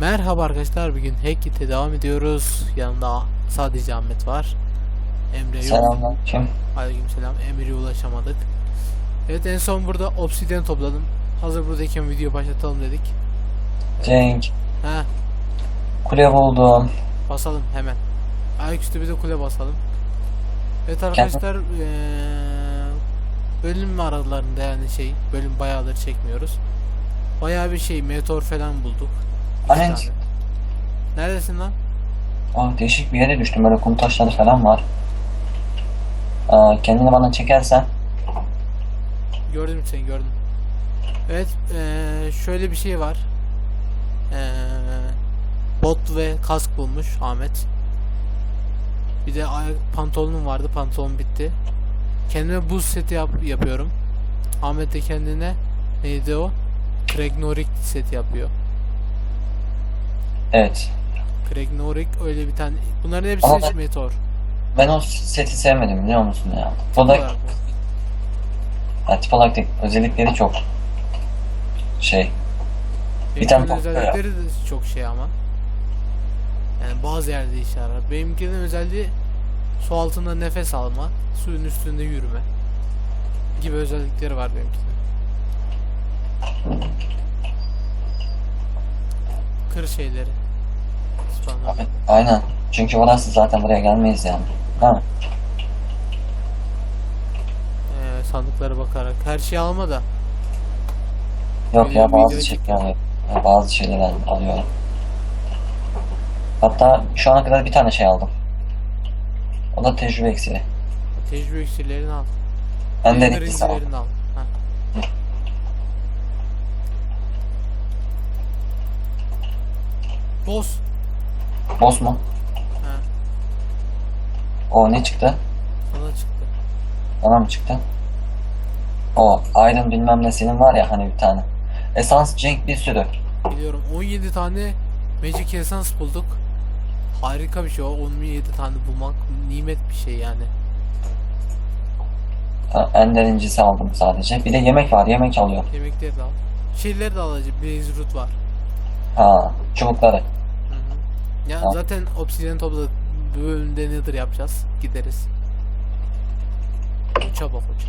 Merhaba arkadaşlar bugün Hackit'e devam ediyoruz. Yanımda sadece Ahmet var. Emre. Selamünaleyküm. Aleykümselam. Emre'ye ulaşamadık. Evet en son burada obsidyen topladım. Hazır buradayken video başlatalım dedik. Cenk. Ha Kule buldum. basalım hemen. Ayaküstü bir de kule basalım. Evet arkadaşlar eee bölüm aralarında yani şey bölüm bayağıdır çekmiyoruz. Bayağı bir şey meteor falan bulduk. Tane. Neredesin lan? Oh, değişik bir yere düştüm. Böyle kum taşları falan var. Aa, kendini bana çekersen. Gördüm seni gördüm. Evet eee, şöyle bir şey var. Eee, bot ve kask bulmuş Ahmet. Bir de pantolonum vardı. Pantolon bitti. Kendime buz seti yap yapıyorum. Ahmet de kendine neydi o? Kragnorik seti yapıyor. Evet. Kragnorik öyle bir tane. Bunların hepsi Ama ben- meteor. Ben o seti sevmedim biliyor musun ya? Da kadar bu. ya, tip olarak da özellikleri çok şey. Bir tane Benimkinin patlıyor ya. özellikleri de çok şey ama. Yani bazı yerde işe yarar. Benimkinin özelliği su altında nefes alma, suyun üstünde yürüme gibi özellikleri var benimkinin. Kır şeyleri. Spawnlar. Aynen. Çünkü burası zaten buraya gelmeyiz yani. Ha. Ee, sandıklara bakarak. Her şeyi alma da. Yok ya Video- bazı video şeyler ya, bazı şeyler al- alıyorum. Hatta şu ana kadar bir tane şey aldım. O da tecrübe iksiri. Tecrübe iksirlerini al. Ben de al. Ha. Boss. Boss mu? Ha, O ne çıktı? sana çıktı. Ona mı çıktı? O Iron bilmem ne senin var ya hani bir tane. Esans Cenk bir sürü. Biliyorum 17 tane Magic Essence bulduk. Harika bir şey o 17 tane bulmak nimet bir şey yani. Ha, Ender incisi aldım sadece. Bir de yemek var yemek alıyor. Yemekleri de al. Şeyleri de alacak. Blaze Root var. Ha çubukları. Ya Tamam. zaten Obsidian topladık. Bu bölümde Nether yapacağız. Gideriz. Koça bak koça.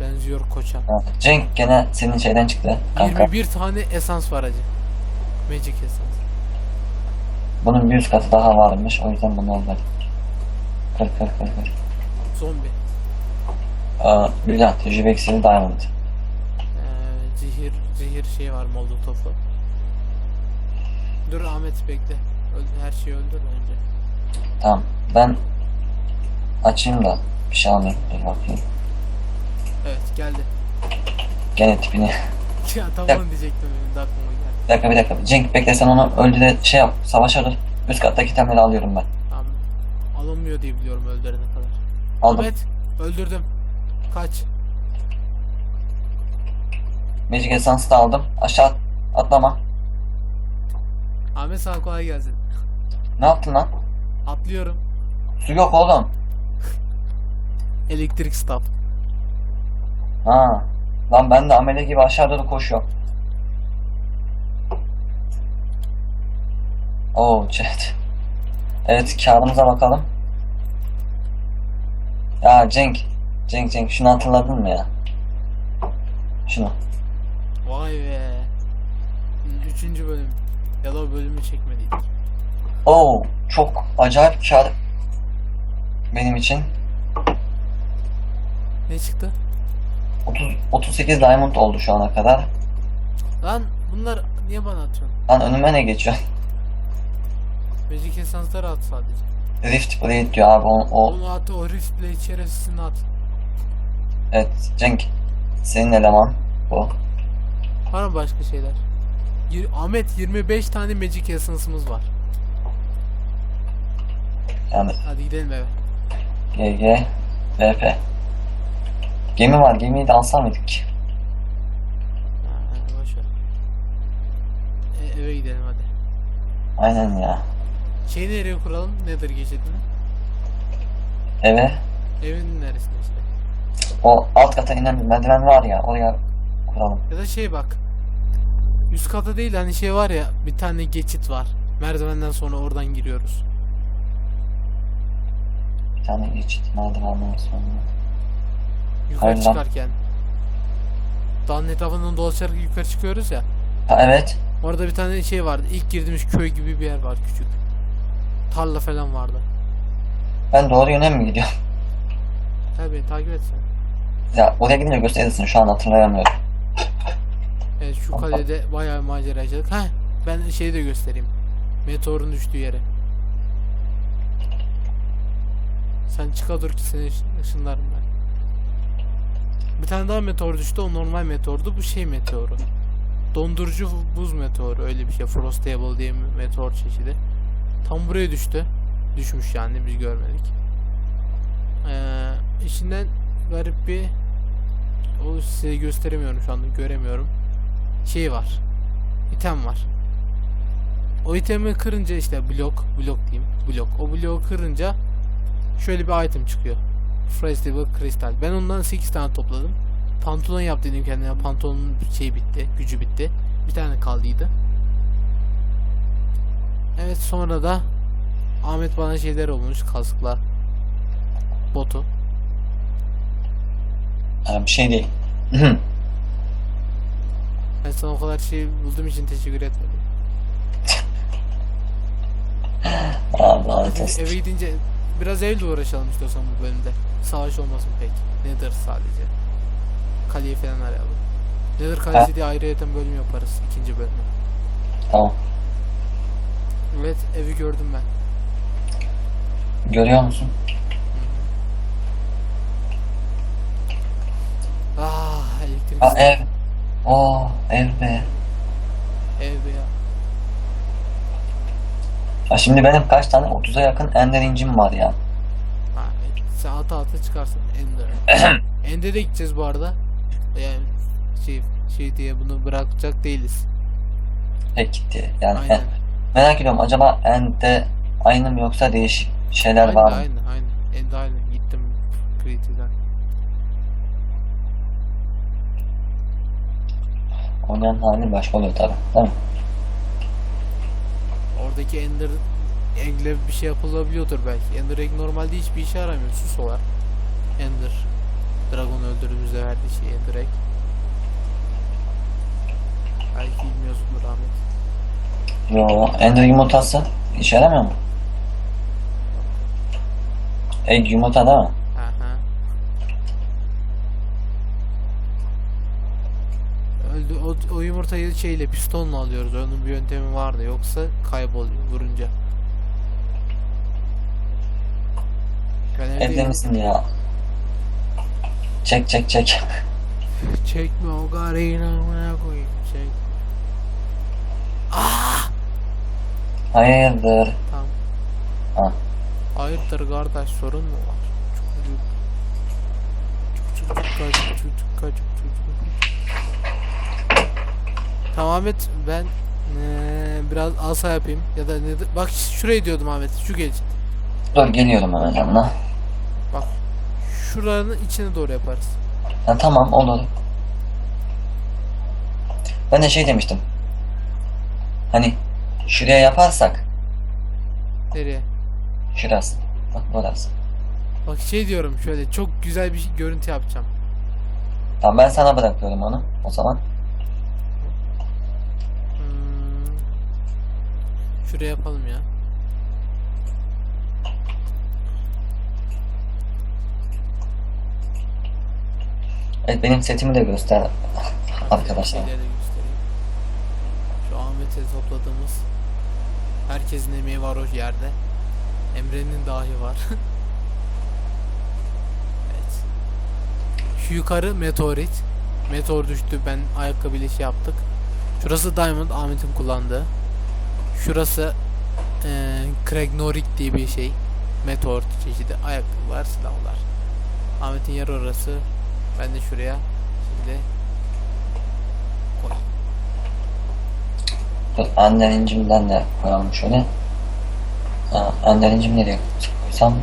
Benziyor koça. Ha. Cenk gene senin şeyden çıktı kanka. 21 tane esans var acı. Magic Essence. Bunun bir üst katı daha varmış. O yüzden bunu aldım. Kır kır kır kır. Zombi. Aa, güzel. Tecrübe iksiri diamond. Ee, zehir, zehir şey var molotofu. Dur Ahmet bekle. Her şeyi öldür önce. Tamam. Ben açayım da bir şey almayayım. Dur bakayım. Evet geldi. Gene tipini. ya tamam diyecektim benim de aklıma geldi. Bir dakika bir dakika. Cenk bekle sen onu öldü de şey yap. Savaşalım. Üst kattaki itemleri alıyorum ben. Tamam. Alınmıyor diye biliyorum öldürene kadar. Aldım. Ahmet öldürdüm. Kaç. Magic Essence'ı da aldım. Aşağı at- atlama. Ahmet sana kolay gelsin. Ne yaptın lan? Atlıyorum. Su yok oğlum. Elektrik staff. Ha. Lan ben de amele gibi aşağı doğru koşuyorum. Oo chat. Evet kağıdımıza bakalım. Ya Cenk. Cenk Cenk şunu hatırladın mı ya? Şunu. Vay be. Üçüncü bölüm. Ya da o bölümü çekmedik. Oo çok acayip kağıt. Benim için. Ne çıktı? 30, 38 diamond oldu şu ana kadar. Lan bunlar niye bana atıyorsun? Lan önüme ne geçiyor? Magic Essence'ları at sadece. Rift Blade diyor abi o, o Onu at o Rift Blade şerefsizini at. evet Cenk senin eleman bu. Var mı başka şeyler? Ahmet 25 tane Magic Essence'ımız var. Yani Hadi gidelim eve. GG VP. Gemi var gemiyi de alsam mıydık? ki? Ha, ha, boş ver. E, eve gidelim hadi. Aynen ya. Şeyi nereye kuralım? Nether geçidini. Eve Evin neresinde işte. o alt kata inen bir merdiven var ya oraya kuralım. Ya da şey bak. Üst kata değil hani şey var ya bir tane geçit var. Merdivenden sonra oradan giriyoruz. Bir tane geçit merdivenden sonra. Yukarı Hayır lan. çıkarken. Dağın etrafından dolaşarak yukarı çıkıyoruz ya. Ha evet. Orada bir tane şey vardı. İlk girdiğimiz köy gibi bir yer var küçük. Tarla falan vardı. Ben doğru yöne mi gidiyorum? Beni takip et sen. Ya oraya gidince gösterirsin şu an hatırlayamıyorum. Şu kalede bayağı bir macera yaşadık. Heh ben şeyi de göstereyim. Meteorun düştüğü yere. Sen çıka dur ki seni ışın- ışınlarım ben. Bir tane daha meteor düştü. O normal meteordu. Bu şey meteoru. Dondurucu buz meteoru. Öyle bir şey. Frostable diye bir meteor çeşidi. Tam buraya düştü. Düşmüş yani biz görmedik. Ee, içinden garip bir o size gösteremiyorum şu anda göremiyorum. Şey var. İtem var. O itemi kırınca işte blok, blok diyeyim. Blok. O bloğu kırınca şöyle bir item çıkıyor. Frostable Crystal. Ben ondan 8 tane topladım. Pantolon yap dedim kendime. Pantolonun şey bitti. Gücü bitti. Bir tane kaldıydı. Evet sonra da Ahmet bana şeyler olmuş. Kaskla. Botu. Ha, bir şey değil. Sana o kadar şey bulduğum için teşekkür etmedim. Allah Eve, gidince biraz evle uğraşalım istiyorsan bu bölümde. Savaş olmasın pek. Nedir sadece. Kaleyi falan arayalım. Nedir kalesi diye ayrıyeten bölüm yaparız ikinci bölümü. Tamam. Evet evi gördüm ben. Görüyor musun? Ah elektrik Ha ev. Ev be. ev be ya. Ha, şimdi benim kaç tane? 30'a yakın ender incim var ya. Ha, e, sen ata ata çıkarsın Ender'e. Ender'e gideceğiz bu arada. Yani şey şey diye bunu bırakacak değiliz. Pek gitti. Yani Aynen. he, merak ediyorum acaba ende aynı mı yoksa değişik şeyler Aynı var mı? aynı aynı. Ender aynı. Gittim Creative'den. Oynayan hali başka oluyor tabi. Değil mi? Oradaki Ender Egg'le bir şey yapılabiliyordur belki. Ender Egg normalde hiçbir işe yaramıyor. Sus olar. Ender. Dragon öldürdüğümüzde verdiği şey Ender Egg. Belki bilmiyorsundur Ahmet. Yo, ender yumurtası işe yaramıyor mu? Egg yumurta değil mi? Aha. Öldü, o, o yumurtayı şeyle pistonla alıyoruz. Onun bir yöntemi vardı. Yoksa kayboluyor vurunca. Ben evde Evde misin ya? Çek çek çek. Çekme o garıyla amına koyayım. Çek. Ah! Hayırdır? Tamam. Ha. Hayırdır kardeş sorun mu var? Çocuk. Çocuk çocuk çocuk çocuk çocuk çocuk. Tamam Ahmet ben eee, biraz asa yapayım ya da ne bak şuraya diyordum Ahmet şu gelecek. Dur geliyorum hemen yanına. Bak şuranın içine doğru yaparız. Ha, tamam olur. Ben de şey demiştim. Hani şuraya yaparsak Nereye? şurası. Bak burası. Bak şey diyorum şöyle çok güzel bir görüntü yapacağım. Tamam ben sana bırakıyorum onu o zaman. Şuraya yapalım ya. Evet benim setimi de göster arkadaşlar. de. Şu Ahmet'e topladığımız herkesin emeği var o yerde. Emre'nin dahi var. evet. Şu yukarı meteorit. Meteor düştü. Ben ayakkabıyla şey yaptık. Şurası Diamond Ahmet'in kullandığı. Şurası eee Kragnorik diye bir şey. Meteor çeşidi. Ayakkabılar, silahlar. Ahmet'in yer orası. Ben de şuraya şimdi koy. Dur ender incimden de koyalım şöyle. İncimi nereye koysam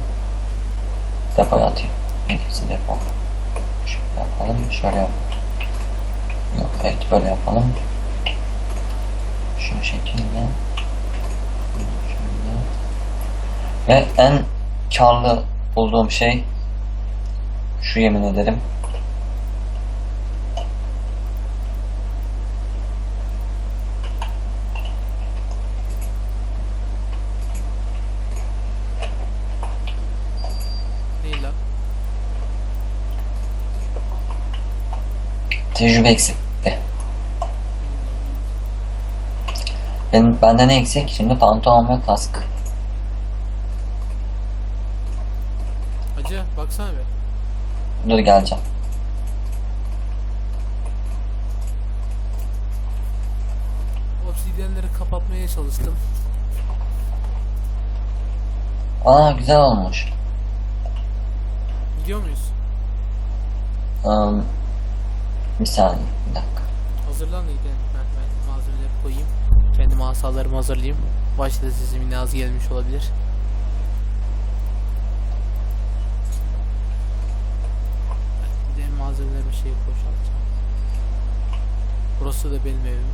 depoya atayım. İkisi depo. Şöyle yapalım, şöyle yapalım. Yok, evet böyle yapalım. şu şekilde. Şöyle. Ve en karlı bulduğum şey şu yemin ederim. Tecrübe eksikti. Benim, bende ne eksik? Şimdi pantolon ve kask. Hacı baksana bir. Dur geleceğim. Obsidyenleri kapatmaya çalıştım. Aa güzel olmuş. Gidiyor muyuz? Um, bir saniye bir dakika. Hazırlan da gidelim. Ben, ben malzemeleri koyayım. Kendi asalarımı hazırlayayım. Başta yine az gelmiş olabilir. Bir de şeye boşaltacağım. Burası da benim evim.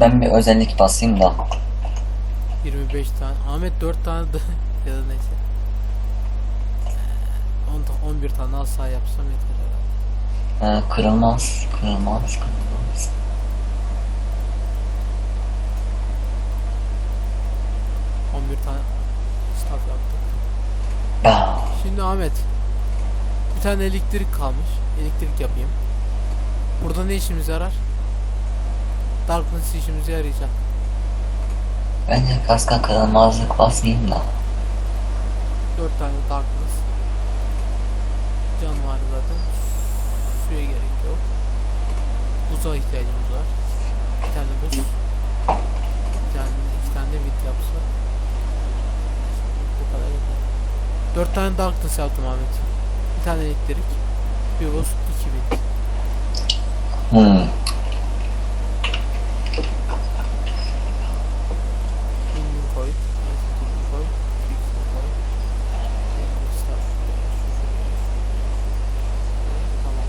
Ben bir özellik basayım da. 25 tane. Ahmet 4 tane de ya da neyse. Ee, 10 11 tane asa yapsam yeter herhalde. Ee, kırılmaz, kırılmaz, kırılmaz. Ee, 11 tane staff yaptık. Bah. Şimdi Ahmet bir tane elektrik kalmış. Elektrik yapayım. Burada ne işimize yarar? Darkness işimize yarayacak. Bence kaska kırılmazlık basayım da. 4 tane Darkness. Can var zaten. Suya gerek yok. Buza ihtiyacımız var. Bir tane buz. Bir tane, iki tane de wind yapsa. Bu kadar yeter. 4 tane Darkness yaptım Ahmet. Bir tane elektrik. Bir iki wind. Hmm. Wind'ini koy. Elektriğini koy. Fix'ini koy. Elektrik staff şuraya, şu şuraya, şu şuraya. Tamam.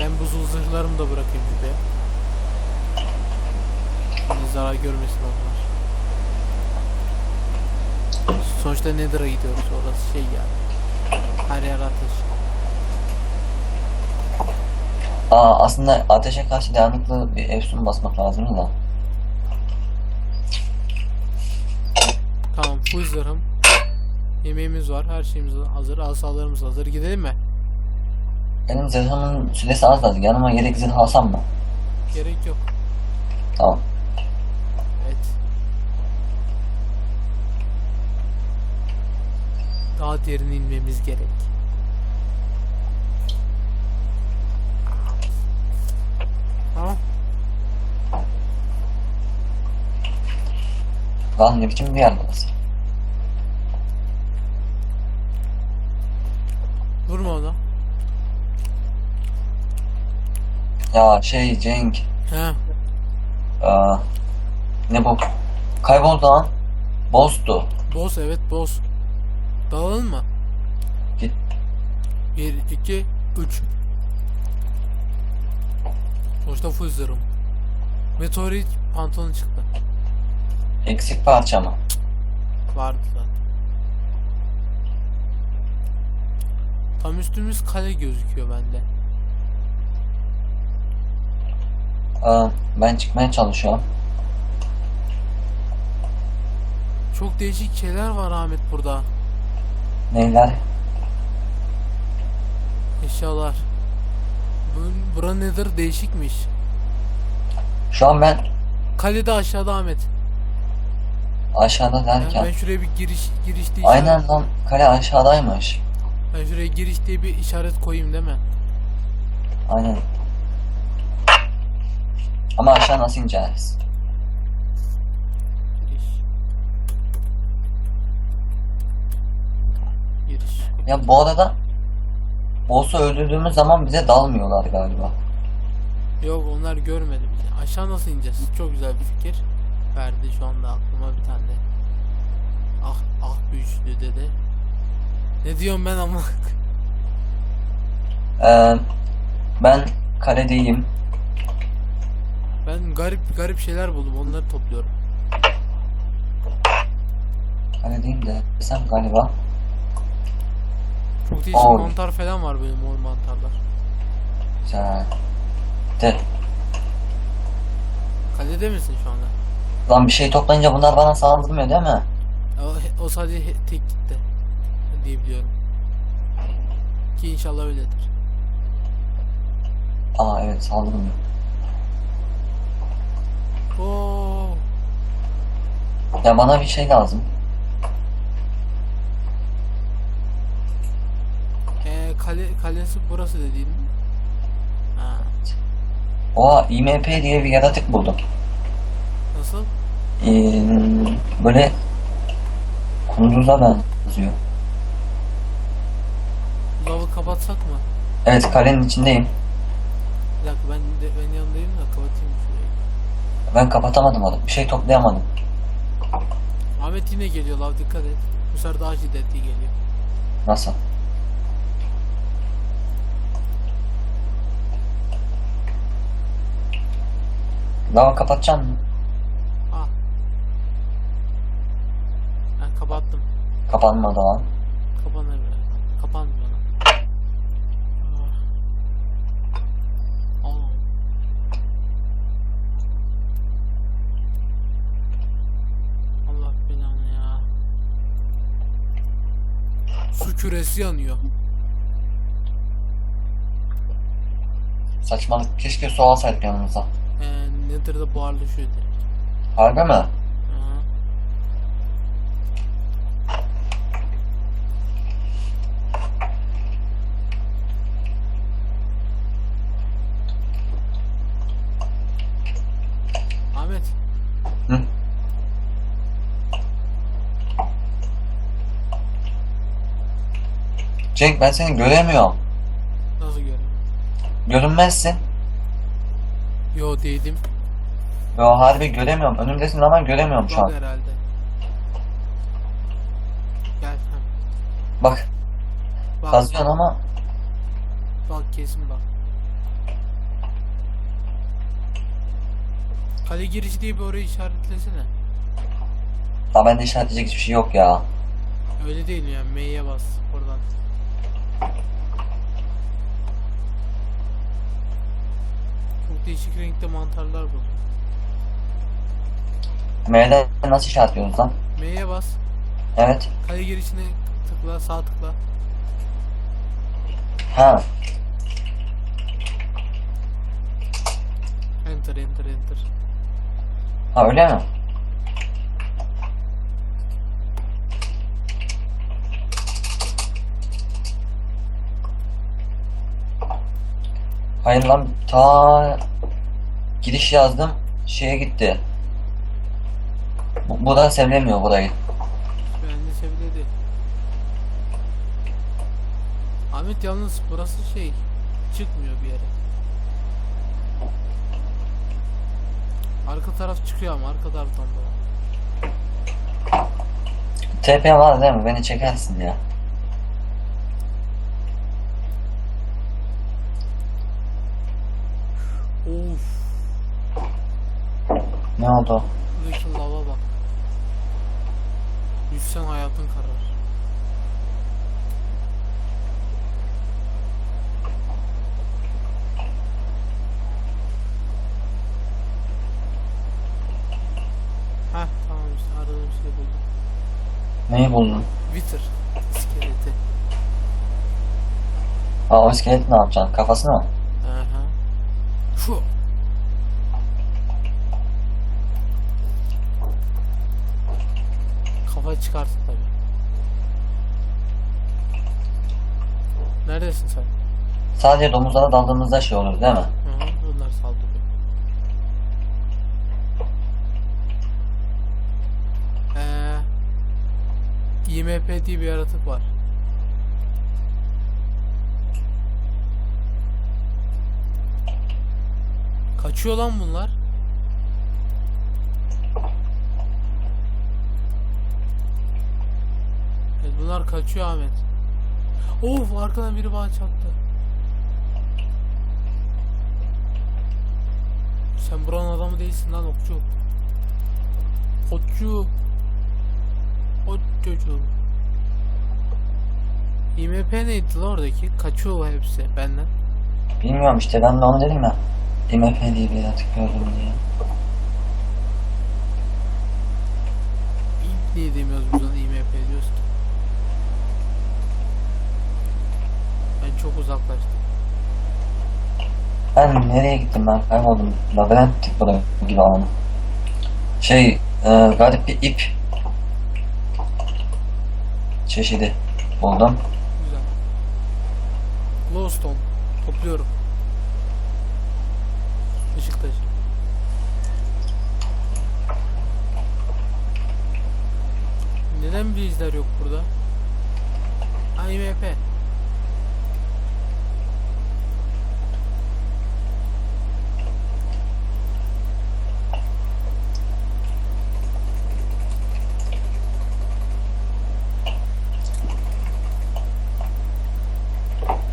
Ben buzul zırhlarımı da bırakayım şuraya. Şimdi zarar görmesin onlar. Sonuçta Nether'a gidiyoruz. Orası şey yani. Her yer ateş. Aa aslında ateşe karşı dayanıklı bir efsun basmak lazım da. Tamam full zırhım. Yemeğimiz var. Her şeyimiz hazır. Asalarımız hazır. Gidelim mi? Benim zırhımın süresi az lazım. Yanıma yedek zırh alsam mı? Gerek yok. Tamam. Evet. Daha derine inmemiz gerek. Tamam. Lan ne biçim bir yer burası? Vurma ona. Ya şey Cenk. He. Aa, ne bu? Kayboldu lan. Bozdu. Boss evet boss. Mı? Git. 1, 2, 3. Sonuçta full zırhım. Meteorit pantolon çıktı. Eksik parça mı? Vardı zaten. Tam üstümüz kale gözüküyor bende. Aa, ben çıkmaya çalışıyorum. Çok değişik şeyler var Ahmet burada. Neyler? Eşyalar. Bu, bura nedir değişikmiş. Şu an ben Kalede aşağıda Ahmet. aşağıda Ben, derken. ben şuraya bir giriş giriş diye Aynen işaret- lan kale aşağıdaymış. Ben şuraya giriş diye bir işaret koyayım değil mi? Aynen. Ama aşağı nasıl ineceğiz? Ya bu arada boss'u öldürdüğümüz zaman bize dalmıyorlar galiba. Yok onlar görmedi bizi. Aşağı nasıl ineceğiz? Çok güzel bir fikir. Verdi şu anda aklıma bir tane. Ah ah büyücülü dedi. Ne diyorum ben ama? Ee, ben kaledeyim. Ben garip garip şeyler buldum. Onları topluyorum. Kaledeyim de sen galiba. Değişik Oy. mantar falan var böyle mor mantarlar. Güzel. De, Kalede misin şu anda? lan bir şey toplayınca bunlar bana saldırmıyor değil mi? O, o sadece tek gitti. Diyebiliyorum. Ki inşallah öyledir. Aa evet saldırmıyor. Oo. Ya bana bir şey lazım. Ee, kale, kalesi burası dediğin mi? Ha, Oha IMP diye bir yaratık buldum. nasıl? Ee, böyle kunduza benziyor. Lavı kapatsak mı? Evet kalenin içindeyim. Bir dakika ben de, ben yanındayım da kapatayım şurayı. Ben kapatamadım onu. Bir şey toplayamadım. Ahmet yine geliyor lav dikkat et. Bu sefer daha şiddetli geliyor. Nasıl? Lava kapatacaksın mı? Ben kapattım. Kapanmadı lan. Kapanır böyle. Kapanmıyor lan. Ah. Aa. Allah belanı ya. Su küresi yanıyor. Saçmalık. Keşke su alsaydık yanımıza. Nether'da buharlaşıyor direkt. Harbi mi? Ahmet, Hı? Cenk ben seni göremiyorum. nasıl görüyorsun? Görünmezsin. Yo değdim. Yo harbi göremiyorum. Önümdesin ama göremiyorum şu an. herhalde. Gel ha. Bak Bak, kazıyorsun ama bak kesin bak. Kale girişi diye bir orayı işaretlesene. daha bende işaretleyecek hiçbir şey yok ya. Öyle değil yani M'ye bas oradan. Çok değişik renkte mantarlar buldum. M'de nasıl işaretliyoruz lan? M'ye bas. Evet. Kale girişine tıkla, sağ tıkla. Ha. Enter, enter, enter. Ha öyle mi? Hayır lan ta giriş yazdım şeye gitti. Bu, bu da sevlemiyor burayı. Ben de sevdi. Ahmet yalnız burası şey çıkmıyor bir yere. Arka taraf çıkıyor ama arka taraftan da. TP var değil mi? Beni çekersin ya. Of. Ne oldu? Buradaki lava bak. Hayatın karar. Heh tamam işte aradığım şeyi buldum. Neyi buldun? Wither iskeleti. Aa o iskelet ne yapacaksın? Kafasını mı? Aha. Şu. Kafa çıkarttı tabi. Neredesin sen? Sadece domuzlara daldığımızda şey olur değil mi? Hı hı, bunlar saldırıyor. Ee, IMP diye bir yaratık var. Kaçıyor lan bunlar. Bunlar kaçıyor Ahmet. Of arkadan biri bana çarptı. Sen buranın adamı değilsin lan okçu. Okçu. Okçu. IMP neydi lan oradaki? Kaçıyor hepsi benden. Bilmiyorum işte ben de onu dedim ya. IMP diye bir artık gördüm diye. İlk niye demiyoruz biz ona IMP çok uzaklaştım. Ben nereye gittim ben kayboldum. Labirent burada gibi alanı. Şey e, garip bir ip çeşidi buldum. Güzel. Glowstone. Topluyorum. Işık taşı. Neden bizler yok burada? IMP.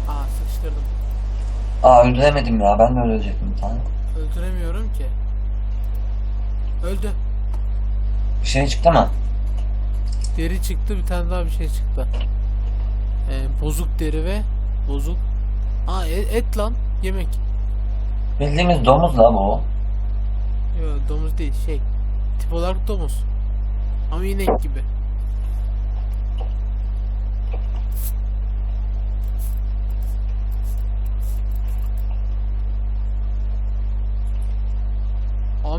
Aa sıkıştırdım. Aa öldüremedim ya ben de ölecektim bir tane. Öldüremiyorum ki. Öldü. Bir şey çıktı mı? Deri çıktı bir tane daha bir şey çıktı. Ee, bozuk deri ve bozuk. Aa e- et lan yemek. Bildiğimiz domuz la bu. Yok domuz değil şey. Tip olarak domuz. Ama inek gibi.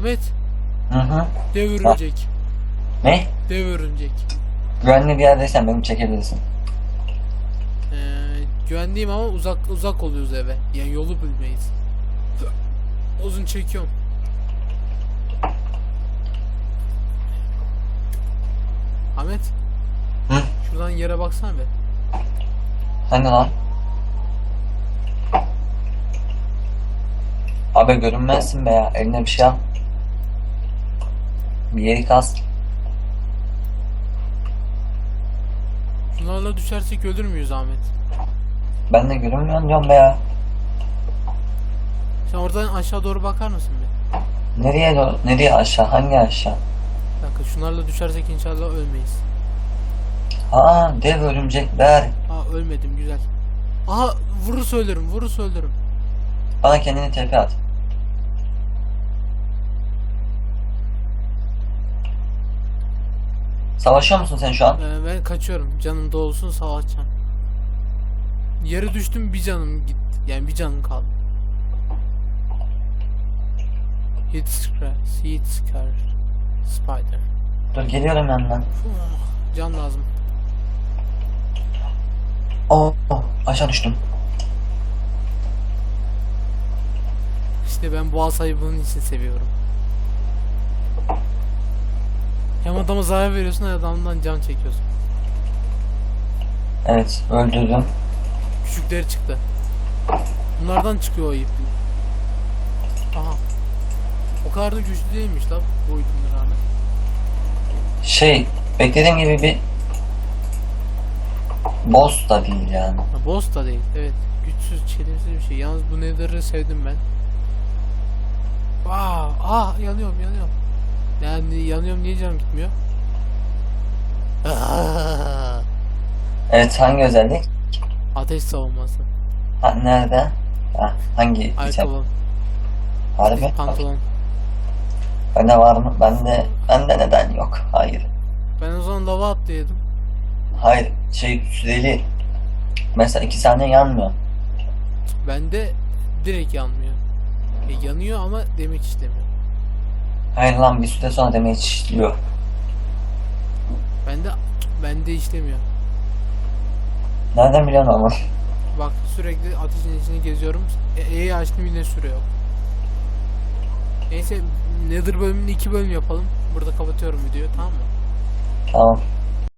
Ahmet Hı hı. dev örümcek. Ne? Dev örümcek. Güvenli bir yerdeysen beni çekebilirsin. Ee, güvenliyim ama uzak uzak oluyoruz eve. Yani yolu bilmeyiz. Uzun çekiyorum. Ahmet. Hı? Şuradan yere baksana be. Hangi lan? Abi görünmezsin be ya. Eline bir şey al. Yeri kas. Bunlarla düşersek ölür müyüz Ahmet? Ben de görünmüyorum diyorum be ya. Sen oradan aşağı doğru bakar mısın bir? Nereye doğru? Nereye aşağı? Hangi aşağı? Dakika şunlarla düşersek inşallah ölmeyiz. Aa dev örümcekler. Aa ölmedim güzel. Aha vurursa ölürüm vurursa ölürüm. Bana kendini tepe at. Savaşıyor musun sen şu an? Ee, ben kaçıyorum. Canım dolsun savaşacağım. Yere düştüm bir canım gitti. Yani bir canım kaldı. Hit scratch, hit scar, spider. Dur geliyorum yanına. Uf, can lazım. Oh, oh aşağı düştüm. İşte ben boğa bunun için seviyorum. Hem adama zarar veriyorsun hem adamdan can çekiyorsun. Evet öldürdüm. Küçükleri çıktı. Bunlardan çıkıyor o ip. Aha. O kadar da güçlü değilmiş lan boyutuna rağmen. Şey beklediğim gibi bir boss da değil yani. Ha, boss da değil. Evet. Güçsüz, çelimsiz bir şey. Yalnız bu Nether'ı sevdim ben. Aa, ah yanıyorum, yanıyorum. Yani yanıyorum niye canım gitmiyor? Aa, Evet hangi özellik? ateş savunması. Ha, nerede? Ha, hangi item? Ayakkabı, Harbi? pantolon. Bende var mı? Bende, bende neden yok? Hayır. Ben o zaman lava atlaydım. Hayır şey süreli. Mesela iki saniye yanmıyor. Bende direkt yanmıyor. E, yanıyor ama demek işlemiyor. Hayır lan bir süre sonra demeye işliyor. Bende bende işlemiyor. Nereden biliyorsun ama? Bak sürekli ateşin içine geziyorum. E, E'yi açtım yine süre yok. Neyse Nether bölümünü iki bölüm yapalım. Burada kapatıyorum videoyu tamam mı? Tamam.